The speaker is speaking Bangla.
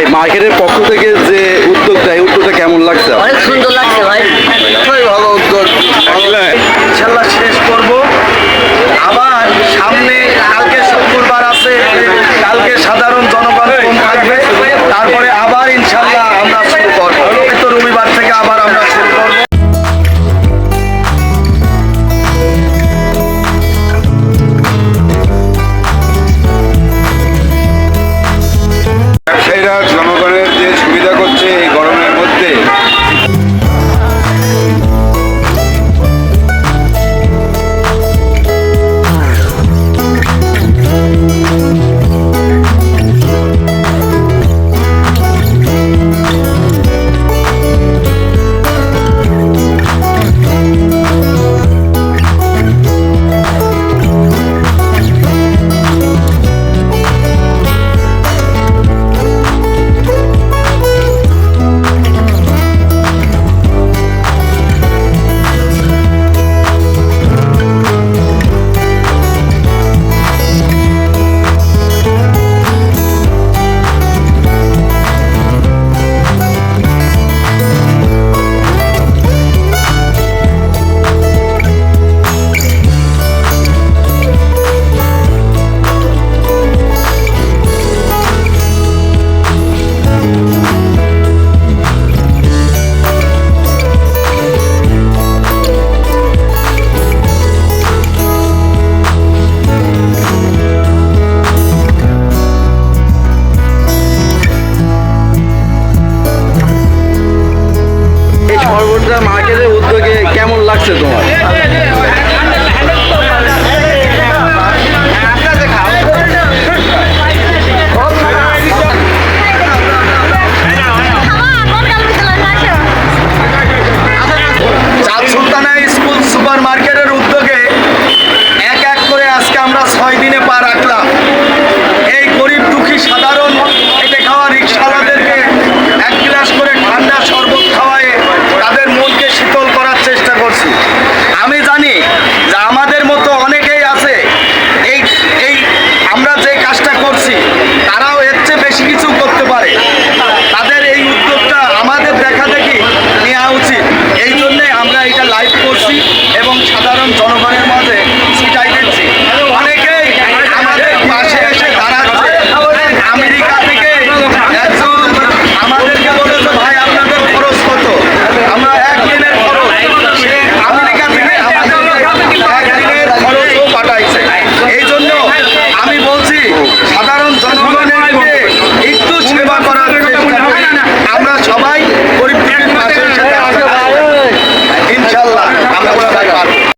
তাই মার্কেটের পক্ষ থেকে মার্কেটের উদ্যোগে কেমন লাগছে তোমার? সুলতানা স্কুল সুপার মার্কেটের উদ্যোগে এক এক করে আজকে আমরা ছয় দিনে পা রাখলাম। বেশি তারাও এর চেয়ে বেশি কিছু করতে পারে। তাদের এই উদ্যোগটা আমাদের দেখা দেখি নেওয়া উচিত। এই জন্যে আমরা এটা লাইভ করছি এবং সাধারণ জন